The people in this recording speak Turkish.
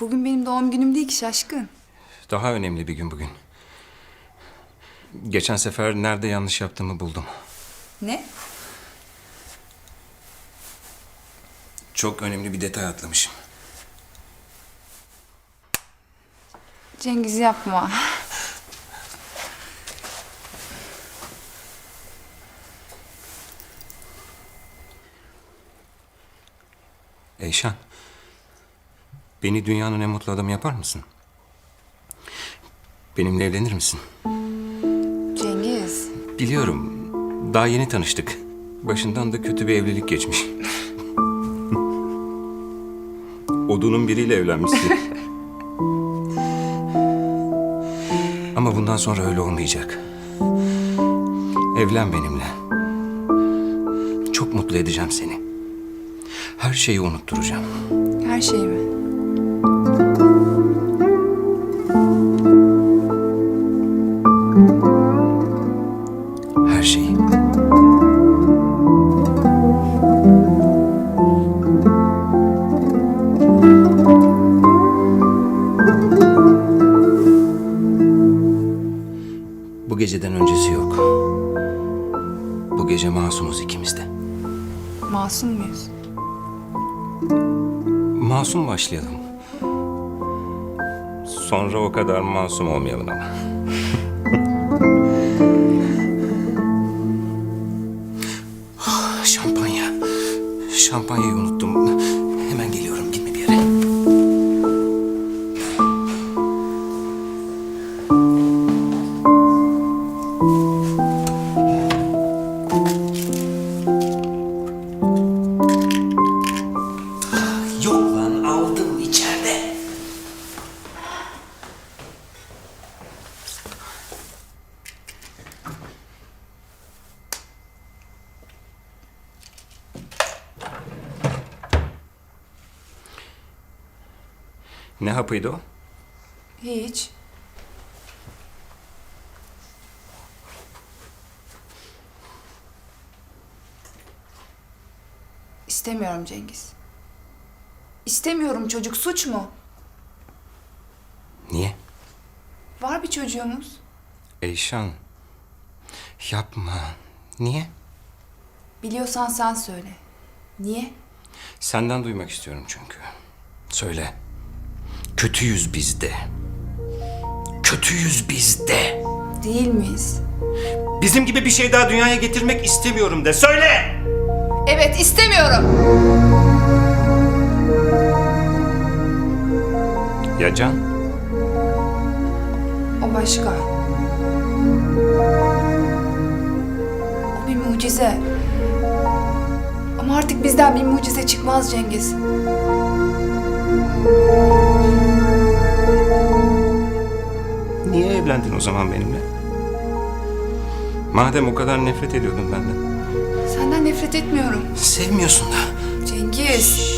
Bugün benim doğum günüm değil ki şaşkın. Daha önemli bir gün bugün. Geçen sefer nerede yanlış yaptığımı buldum. Ne? Çok önemli bir detay atlamışım. Cengiz yapma. Eyşan. Beni dünyanın en mutlu adamı yapar mısın? Benimle evlenir misin? Cengiz. Biliyorum. Daha yeni tanıştık. Başından da kötü bir evlilik geçmiş. Odunun biriyle evlenmişsin. Ama bundan sonra öyle olmayacak. Evlen benimle. Çok mutlu edeceğim seni. Her şeyi unutturacağım. Her şey mi? Geceden öncesi yok. Bu gece masumuz ikimiz de. Masum muyuz? Masum başlayalım. Sonra o kadar masum olmayalım ama. Ah, Şampanya. Şampanyayı unuttum. Ne hapıydı o? Hiç. İstemiyorum Cengiz. İstemiyorum çocuk suç mu? Niye? Var bir çocuğumuz. Eyşan. Yapma. Niye? Biliyorsan sen söyle. Niye? Senden duymak istiyorum çünkü. Söyle. Kötüyüz biz de. Kötüyüz biz de. Değil miyiz? Bizim gibi bir şey daha dünyaya getirmek istemiyorum de. Söyle! Evet istemiyorum. Ya Can? O başka. O bir mucize. Ama artık bizden bir mucize çıkmaz Cengiz. O zaman benimle? Madem o kadar nefret ediyordun benden. Senden nefret etmiyorum. Sevmiyorsun da. Cengiz.